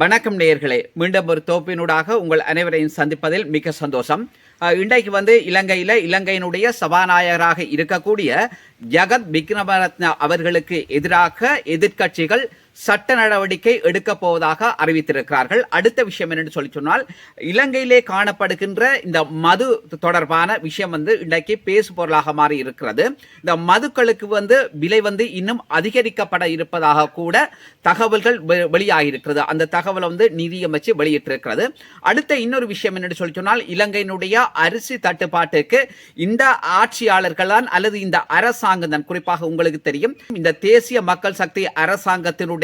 வணக்கம் நேயர்களே. மீண்டும் ஒரு தோப்பினூடாக உங்கள் அனைவரையும் சந்திப்பதில் மிக சந்தோஷம். இன்றைக்கு வந்து இலங்கையில் இலங்கையினுடைய சபாநாயகராக இருக்கக்கூடிய ஜகத் விக்ரமரத்ன அவர்களுக்கு எதிராக எதிர்க்கட்சிகள் சட்ட நடவடிக்கை எடுக்கப் போவதாக அறிவித்திருக்கிறார்கள். அடுத்த விஷயம் என்னன்னு சொல்லி சொன்னால் இலங்கையிலே காணப்படுகின்ற இந்த மது தொடர்பான விஷயம் வந்து இன்றைக்கு பேசு பொருளாக மாறி இருக்கிறது. இந்த மதுக்களுக்கு வந்து விலை வந்து இன்னும் அதிகரிக்கப்பட இருப்பதாக கூட தகவல்கள் வெளியாகியிருக்கிறது. அந்த தகவலை வந்து நிதியமைச்சு வெளியிட்டிருக்கிறது. அடுத்த இன்னொரு விஷயம் என்னென்னு சொல்லி சொன்னால் இலங்கையினுடைய அரிசி தட்டுப்பாட்டுக்கு இந்த ஆட்சியாளர்கள் தான் அல்லது இந்த அரசாங்கம் தான் குறிப்பாக உங்களுக்கு தெரியும் இந்த தேசிய மக்கள் சக்தி அரசாங்கத்தினுடைய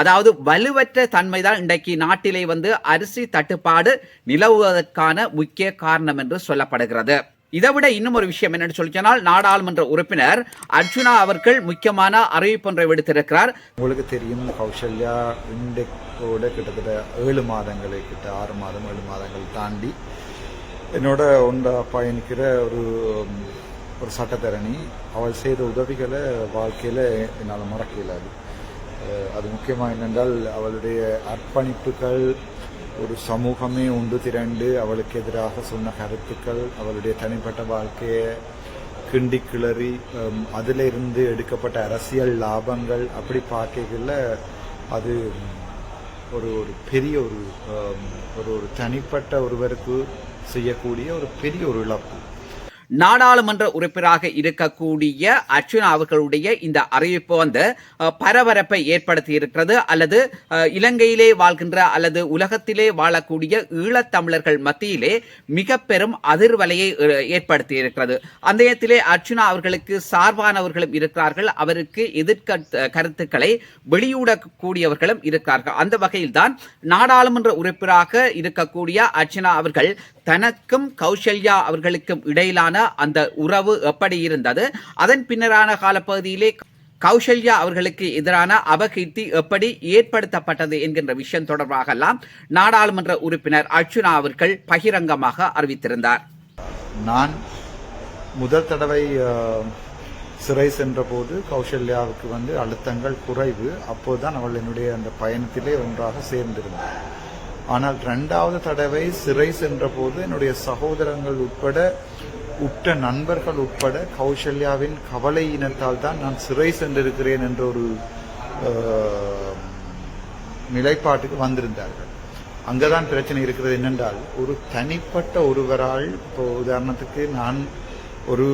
அதாவது வலுவற்ற தன்மை தான் இன்றைக்கு நாட்டிலே வந்து அரிசி தட்டுப்பாடு நிலவுவதற்கான முக்கிய காரணம் என்று சொல்லப்படுகிறது. இதை விட இன்னும் ஒரு விஷயம் என்னன்னு சொல்லி சொன்னால் நாடாளுமன்ற உறுப்பினர் அர்ஜுனா அவர்கள் முக்கியமான அறிவிப்பொன்றை விடுத்திருக்கிறார். உங்களுக்கு தெரியும் கௌசல்யா இண்டெக்கோட கிட்டத்தட்ட ஏழு மாதங்களை கிட்ட ஆறு மாதம் ஏழு மாதங்கள் தாண்டி என்னோட ஒன்றா பயணிக்கிற ஒரு ஒரு சட்டத்தரணி அவள் செய்த உதவிகளை வாழ்க்கையில் என்னால் மறக்க இயலாது. அது முக்கியமாக என்னென்றால் அவளுடைய அர்ப்பணிப்புகள் ஒரு சமூகமே உண்டு திரண்டு அவளுக்கு எதிராக சொன்ன கருத்துக்கள் அவளுடைய தனிப்பட்ட வாழ்க்கையை கிண்டி கிளறி ஹம், அதிலிருந்து எடுக்கப்பட்ட அரசியல் லாபங்கள் அப்படி பார்க்கல அது ஒரு ஒரு பெரிய ஒரு ஒரு ஒரு தனிப்பட்ட ஒருவருக்கு செய்யக்கூடிய ஒரு பெரிய ஒரு இழப்பு. நாடாளுமன்ற உறுப்பினராக இருக்கக்கூடிய அர்ச்சுனா அவர்களுடைய இந்த அறிவிப்பு வந்து பரபரப்பை ஏற்படுத்தி இருக்கிறது அல்லது இலங்கையிலே வாழ்கின்ற அல்லது உலகத்திலே வாழக்கூடிய ஈழத்தமிழர்கள் மத்தியிலே மிக பெரும் அதிர்வலையை ஏற்படுத்தி இருக்கிறது அந்த இடத்திலே அர்ச்சுனா அவர்களுக்கு சார்பானவர்களும் இருக்கிறார்கள். அவருக்கு எதிர்க்க கருத்துக்களை வெளியிடக்கூடியவர்களும் இருக்கிறார்கள். அந்த வகையில்தான் நாடாளுமன்ற உறுப்பினராக இருக்கக்கூடிய அர்ச்சனா அவர்கள் தனக்கும் கௌசல்யா அவர்களுக்கும் இடையிலான அந்த உறவு எப்படி இருந்தது? அதன் பின்னரான காலப்பகுதியிலே கௌசல்யா அவர்களுக்கு எதிரான அபகீர்த்தி எப்படி ஏற்படுத்தப்பட்டது என்கின்ற விஷயம் தொடர்பாகலாம் நாடாளுமன்ற உறுப்பினர் அர்ச்சுனா அவர்கள் பகிரங்கமாக அறிவித்திருந்தார். நான் முதல் தடவை சிறை சிறை சென்றபோது கௌசல்யாவுக்கு வந்து அழுத்தங்கள் குறைவு. அப்போதுதான் அவள் என்னுடைய அந்த பயணத்திலே ஒன்றாக சேர்ந்திருந்தார் ஆனால் இரண்டாவது தடவை சிறை சென்ற போது என்னுடைய சகோதரங்கள் உட்பட உற்ற நண்பர்கள் உட்பட கௌசல்யாவின் கவலையினத்தால் தான் நான் சிறை சென்றிருக்கிறேன் என்ற ஒரு நிலைப்பாட்டுக்கு வந்திருந்தார்கள். அங்கதான் பிரச்சனை இருக்கிறது என்னென்றால் ஒரு தனிப்பட்ட ஒருவரால் இப்போ உதாரணத்துக்கு நான் ஒரு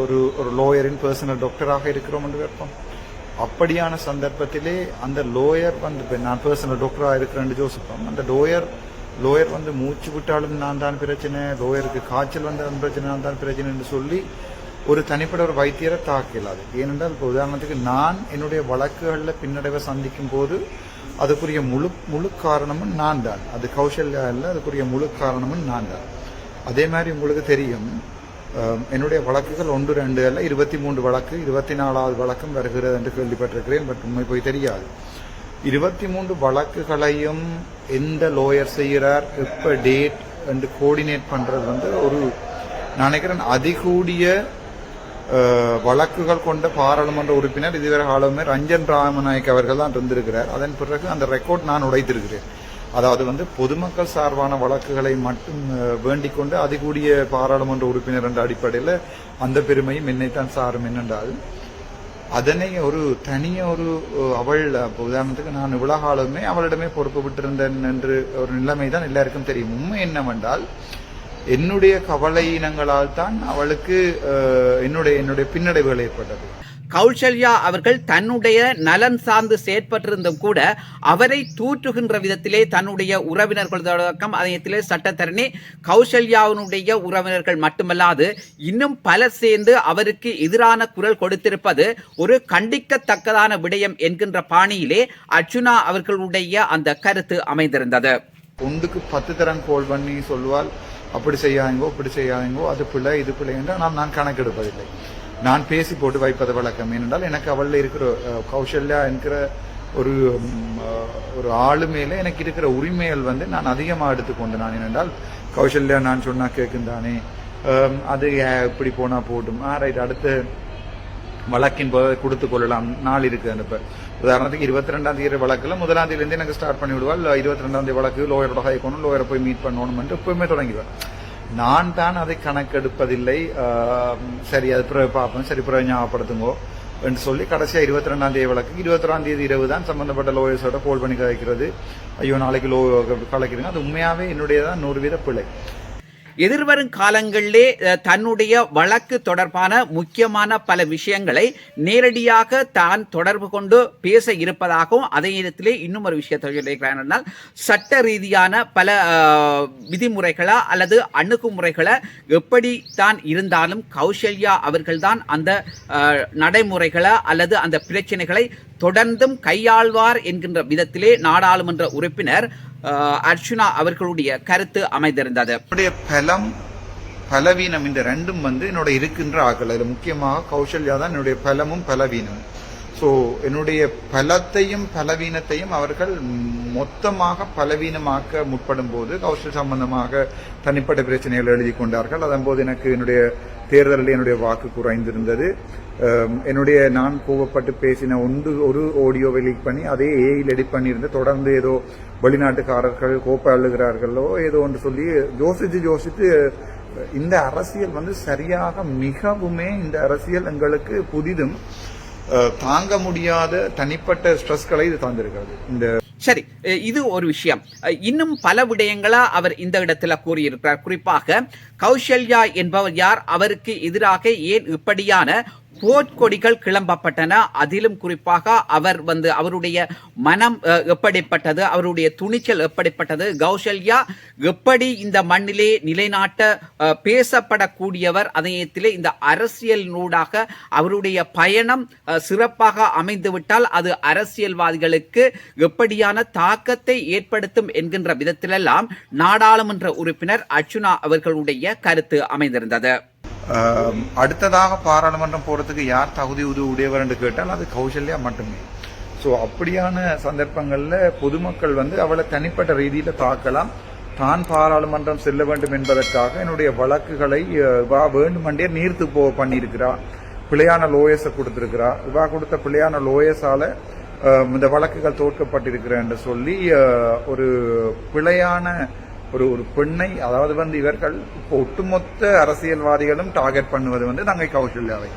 ஒரு ஒரு லோயரின் பர்சனல் டாக்டராக இருக்கிறோம் என்று வைப்போம். அப்படியான சந்தர்ப்பத்திலே அந்த லோயர் வந்து இப்போ நான் பர்சனல் டாக்டராக இருக்கிறேன் யோசிப்போம். அந்த லோயர் லோயர் வந்து மூச்சு விட்டாலும் நான் தான் பிரச்சனை லோயருக்கு காய்ச்சல் வந்தாலும் பிரச்சனை நான் தான் பிரச்சனை என்று சொல்லி ஒரு தனிப்பட்ட ஒரு வைத்தியரை தாக்கலாது ஏனென்றால் இப்போ உதாரணத்துக்கு நான் என்னுடைய வழக்குகளில் பின்னடைவை சந்திக்கும் போது அதுக்குரிய முழு முழு காரணமும் நான் தான். அது கௌசல்யா இல்லை அதுக்குரிய முழு காரணமும் நான் தான். அதே மாதிரி உங்களுக்கு தெரியும் என்னுடைய வழக்குகள் ஒன்று ரெண்டு அல்ல இருபத்தி மூன்று வழக்கு இருபத்தி நாலாவது வழக்கம் வருகிறது என்று கேள்விப்பட்டிருக்கிறேன் பட் உண்மை போய் தெரியாது. இருபத்தி மூன்று வழக்குகளையும் எந்த லோயர் செய்கிறார் எப்போ டேட் என்று கோஆர்டினேட் பண்ணுறது வந்து ஒரு நான் நினைக்கிறேன் அதிகூடிய வழக்குகள் கொண்ட பாராளுமன்ற உறுப்பினர் இதுவரை காலமே ரஞ்சன் ராமநாயக் அவர்கள் தான் இருந்திருக்கிறார் அதன் பிறகு அந்த ரெக்கார்ட் நான் உடைத்திருக்கிறேன். அதாவது வந்து பொதுமக்கள் சார்பான வழக்குகளை மட்டும் வேண்டிக் கொண்டு அதிகூடிய பாராளுமன்ற உறுப்பினர் என்ற அடிப்படையில் அந்த பெருமையும் என்னைத்தான் சாரும் என்னென்றால் அதனை ஒரு தனிய ஒரு அவள் உதாரணத்துக்கு நான் உலகாலுமே அவளிடமே பொறுப்பு விட்டிருந்தேன் என்று ஒரு நிலைமை தான் எல்லாருக்கும் தெரியும். உண்மை என்னவென்றால் என்னுடைய கவலையினங்களால் தான் அவளுக்கு அஹ், என்னுடைய என்னுடைய பின்னடைவுகள் ஏற்பட்டது. கௌசல்யா அவர்கள் தன்னுடைய நலன் சார்ந்து செயற்பட்டிருந்தும் கூட அவரை தூற்றுகின்ற விதத்திலே தன்னுடைய உறவினர்கள் அதயத்திலே சட்டத்தரணி கௌசல்யாவினுடைய உறவினர்கள் மட்டுமல்லாது இன்னும் பலர் சேர்ந்து அவருக்கு எதிரான குரல் கொடுத்திருப்பது ஒரு கண்டிக்கத்தக்கதான விடயம் என்கின்ற பாணியிலே அர்ச்சுனா அவர்களுடைய அந்த கருத்து அமைந்திருந்தது. ஒன்றுக்கு பத்து தரம் கோல் பண்ணி சொல்லுவாள் அப்படி செய்யாதீங்கோ இப்படி செய்யாதீங்கோ அது பிள்ளை இது பிள்ளை என்று நான் நான் கணக்கெடுப்பதில்லை. நான் பேசி போட்டு வைப்பது வழக்கம். ஏனென்றால் எனக்கு அவளில் இருக்கிற கௌசல்யா என்கிற ஒரு ஒரு ஆளு மேலே எனக்கு இருக்கிற உரிமைகள் வந்து நான் அதிகமாக எடுத்துக்கொண்டு நான் ஏனென்றால் கௌசல்யா நான் சொன்னா கேட்கும் தானே அது இப்படி போனா போட்டும் ஆ ரைட் அடுத்து வழக்கின் போது கொடுத்து கொள்ளலாம். நாள் இருக்கு அந்த உதாரணத்துக்கு இருபத்தி ரெண்டாம் தேதி வழக்கில் முதலாம் தேதியிலேருந்து எனக்கு ஸ்டார்ட் பண்ணி விடுவாள் இருபத்தி ரெண்டாம் தேதி வழக்கு லோயரோட ஹைக்கணும் லோயரை போய் மீட் பண்ணணும் எப்பவுமே தொடங்கிடுவேன் நான் தான் அதை கணக்கெடுப்பதில்லை. சரி அது பிறகு பார்ப்போம். சரி பிறகு ஞாபகப்படுத்துங்கோ என்று சொல்லி கடைசியாக இருபத்தி ரெண்டாம் தேதி வழக்கு. இருபத்தி ரெண்டாம் தேதி இரவு தான் சம்பந்தப்பட்ட லோயர்ஸோட கோல் பண்ணி கலைக்கிறது ஐயோ நாளைக்கு லோ கலைக்கிறீங்க. அது உண்மையாகவே என்னுடைய தான் நூறு வீத பிழை. எதிர்வரும் காலங்களிலே தன்னுடைய வழக்கு தொடர்பான முக்கியமான பல விஷயங்களை நேரடியாக தான் தொடர்பு கொண்டு பேச இருப்பதாகவும் அதே நேரத்திலே இன்னும் ஒரு விஷயத்தை சொல்லியிருக்கிறார் என்றால் சட்ட ரீதியான பல விதிமுறைகளா அல்லது அணுகுமுறைகளை எப்படி தான் இருந்தாலும் கௌசல்யா அவர்கள்தான் அந்த நடைமுறைகளை அல்லது அந்த பிரச்சனைகளை தொடர்ந்தும் கையாள்வார் என்கின்ற விதத்திலே நாடாளுமன்ற உறுப்பினர் அர்ச்சுனா அவர்களுடைய கருத்து அமைந்திருந்தது. பலம் பலவீனம் இந்த ரெண்டும் வந்து என்னோட இருக்கின்ற ஆக்கள். அதுல முக்கியமாக கௌசல்யா தான் என்னுடைய பலமும் பலவீனம் ஸோ என்னுடைய பலத்தையும் பலவீனத்தையும் அவர்கள் மொத்தமாக பலவீனமாக்க முற்படும் போது கௌசல் சம்பந்தமாக தனிப்பட்ட பிரச்சனைகள் எழுதி கொண்டார்கள். அதன் போது எனக்கு என்னுடைய தேர்தலில் என்னுடைய வாக்கு குறைந்திருந்தது. Um, என்னுடைய நான் கோவப்பட்டு பேசின ஒன்று ஒரு ஆடியோவை லீக் பண்ணி அதே ஏஐயில் எடிட் பண்ணியிருந்து தொடர்ந்து ஏதோ வெளிநாட்டுக்காரர்கள் கோப்பை அழுகிறார்களோ ஏதோ ஒன்று சொல்லி யோசித்து யோசித்து இந்த அரசியல் வந்து சரியாக மிகவுமே இந்த அரசியல் எங்களுக்கு புதிதும் தாங்க முடியாத தனிப்பட்ட ஸ்ட்ரெஸ்களை இது தந்திருக்கிறது. இந்த சரி இது ஒரு விஷயம். இன்னும் பல விடயங்களா அவர் இந்த இடத்துல கூறியிருக்கிறார். குறிப்பாக கௌசல்யா என்பவர் யார்? அவருக்கு எதிராக ஏன் இப்படியான போர்க்கொடிகள் கிளம்பப்பட்டன. அதிலும் குறிப்பாக அவர் வந்து அவருடைய மனம் எப்படிப்பட்டது? அவருடைய துணிச்சல் எப்படிப்பட்டது? கௌசல்யா எப்படி இந்த மண்ணிலே நிலைநாட்ட பேசப்படக்கூடியவர்? அதயத்திலே இந்த அரசியலினூடாக அவருடைய பயணம் சிறப்பாக அமைந்துவிட்டால் அது அரசியல்வாதிகளுக்கு எப்படியான தாக்கத்தை ஏற்படுத்தும் என்கின்ற விதத்திலெல்லாம் நாடாளுமன்ற உறுப்பினர் அர்ச்சுனா அவர்களுடைய கருத்து அமைந்திருந்தது. அடுத்ததாக பாராளுமன்றம் போகிறதுக்கு யார் தகுதி உது உடையவர் என்று கேட்டால் அது கௌசல்யா மட்டுமே. ஸோ அப்படியான சந்தர்ப்பங்களில் பொதுமக்கள் வந்து அவளை தனிப்பட்ட ரீதியில் தாக்கலாம். தான் பாராளுமன்றம் செல்ல வேண்டும் என்பதற்காக என்னுடைய வழக்குகளை இவா வேண்டுமென்றே நீர்த்து போ பண்ணியிருக்கிறா. பிழையான லோயஸை கொடுத்திருக்கிறா. இவா கொடுத்த பிழையான லோயஸால இந்த வழக்குகள் தோற்கப்பட்டிருக்கிறேன் என்று சொல்லி ஒரு பிழையான ஒரு ஒரு பெண்ணை அதாவது வந்து இவர்கள் இப்போ ஒட்டுமொத்த அரசியல்வாதிகளும் டார்கெட் பண்ணுவது வந்து தங்கை கௌசல்யாவை.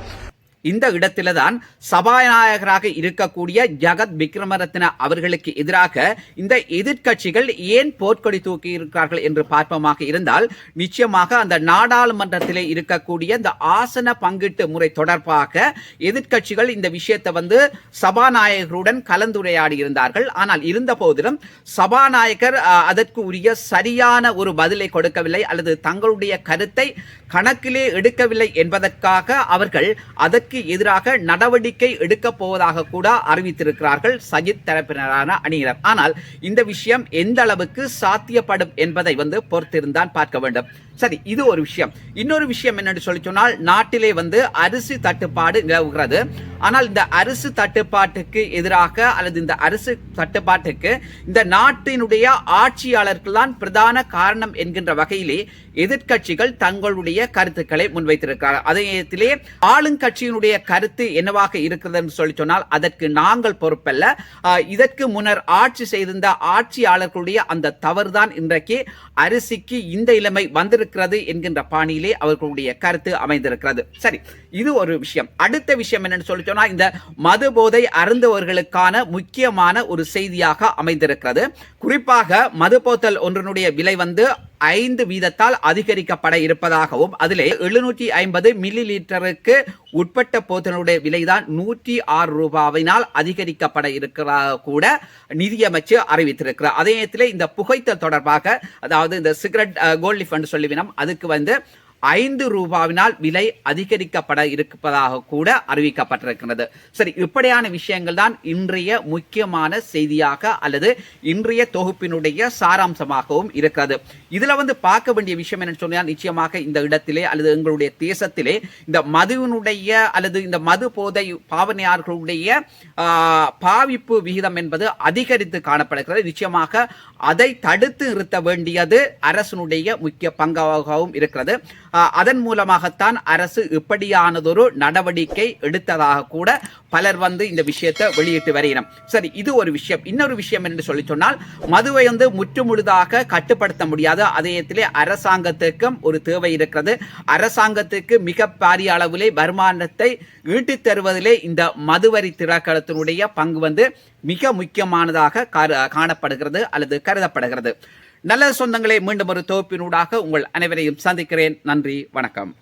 இந்த இடத்தில்தான் சபாநாயகராக இருக்கக்கூடிய ஜகத் விக்ரமரத்ன அவர்களுக்கு எதிராக இந்த எதிர்க்கட்சிகள் ஏன் போர்க்கொடி தூக்கி இருக்கிறார்கள் என்று பார்ப்பமாக இருந்தால் நிச்சயமாக அந்த நாடாளுமன்றத்திலே இருக்கக்கூடிய இந்த ஆசன பங்கீட்டு முறை தொடர்பாக எதிர்க்கட்சிகள் இந்த விஷயத்தை வந்து சபாநாயகருடன் கலந்துரையாடி இருந்தார்கள் ஆனால் இருந்த போதிலும் சபாநாயகர் அதற்கு உரிய சரியான ஒரு பதிலை கொடுக்கவில்லை அல்லது தங்களுடைய கருத்தை கணக்கிலே எடுக்கவில்லை என்பதற்காக அவர்கள் அதற்கு எதிராக நடவடிக்கை எடுக்கப் போவதாக கூட அறிவித்திருக்கிறார்கள் சஜித் தரப்பினரான அணியினர். ஆனால் இந்த விஷயம் எந்த அளவுக்கு சாத்தியப்படும் என்பதை வந்து பொறுத்திருந்தான் பார்க்க வேண்டும். சரி இது ஒரு விஷயம். இன்னொரு விஷயம் என்னன்னு சொல்லி சொன்னால் நாட்டிலே வந்து அரிசி தட்டுப்பாடு நிலவுகிறது. ஆனால் இந்த அரிசி தட்டுப்பாட்டுக்கு எதிராக அல்லது இந்த அரிசி தட்டுப்பாட்டுக்கு இந்த நாட்டினுடைய ஆட்சியாளர்கள் தான் பிரதான காரணம் என்கின்ற வகையிலே எதிர்க்கட்சிகள் தங்களுடைய கருத்துக்களை முன்வைத்திருக்கிறார் அதே நேரத்திலே ஆளுங்கட்சியினுடைய கருத்து என்னவாக இருக்கிறது என்று சொல்லி சொன்னால் அதற்கு நாங்கள் பொறுப்பல்ல. இதற்கு முன்னர் ஆட்சி செய்திருந்த ஆட்சியாளர்களுடைய அந்த தவறுதான் இன்றைக்கு அரிசிக்கு இந்த இளமை இருக்கிறது என்கின்ற பாணியிலே அவர்களுடைய கருத்து அமைந்திருக்கிறது. சரி இது ஒரு விஷயம். அடுத்த விஷயம் என்னன்னு சொல்லி சொன்னா இந்த மது போதை அருந்தவர்களுக்கான முக்கியமான ஒரு செய்தியாக அமைந்திருக்கிறது. குறிப்பாக மது போத்தல் ஒன்றினுடைய விலை வந்து ஐந்து வீதத்தால் அதிகரிக்கப்பட இருப்பதாகவும் அதிலே எழுநூற்றி ஐம்பது மில்லி லிட்டருக்கு உட்பட்ட போத்தனுடைய விலைதான் நூற்றி ஆறு ரூபாவினால் அதிகரிக்கப்பட இருக்கிறதாக கூட நிதியமைச்சு அறிவித்திருக்கிறார். அதே நேரத்தில் இந்த புகைத்தல் தொடர்பாக அதாவது இந்த சிகரெட் கோல்ட் ஃபண்ட் சொல்லிவினம் அதுக்கு வந்து ஐந்து ரூபாவினால் விலை அதிகரிக்கப்பட இருப்பதாக கூட அறிவிக்கப்பட்டிருக்கிறது சரி இப்படியான விஷயங்கள் தான் இன்றைய முக்கியமான செய்தியாக அல்லது இன்றைய தொகுப்பினுடைய சாராம்சமாகவும் இருக்கிறது. இதுல வந்து பார்க்க வேண்டிய விஷயம் என்னன்னு சொன்னால் நிச்சயமாக இந்த இடத்திலே அல்லது எங்களுடைய தேசத்திலே இந்த மதுவினுடைய அல்லது இந்த மது போதை பாவனையாளர்களுடைய பாவிப்பு விகிதம் என்பது அதிகரித்து காணப்படுகிறது. நிச்சயமாக அதை தடுத்து நிறுத்த வேண்டியது அரசனுடைய முக்கிய பங்காகவும் இருக்கிறது. அதன் மூலமாகத்தான் அரசு இப்படியானதொரு நடவடிக்கை எடுத்ததாக கூட பலர் வந்து இந்த விஷயத்தை வெளியிட்டு வருகிறோம் சரி இது ஒரு விஷயம். இன்னொரு விஷயம் என்று சொல்லி சொன்னால் மதுவை வந்து முற்றுமுழுதாக கட்டுப்படுத்த முடியாது அதேத்திலே அரசாங்கத்துக்கும் ஒரு தேவை இருக்கிறது. அரசாங்கத்துக்கு மிக பாரிய அளவிலே வருமானத்தை ஈட்டித் தருவதிலே இந்த மதுவரி திறக்கலத்தினுடைய பங்கு வந்து மிக முக்கியமானதாக காணப்படுகிறது அல்லது கருதப்படுகிறது. நல்ல சொந்தங்களே மீண்டும் ஒரு தொகுப்பினூடாக உங்கள் அனைவரையும் சந்திக்கிறேன். நன்றி வணக்கம்.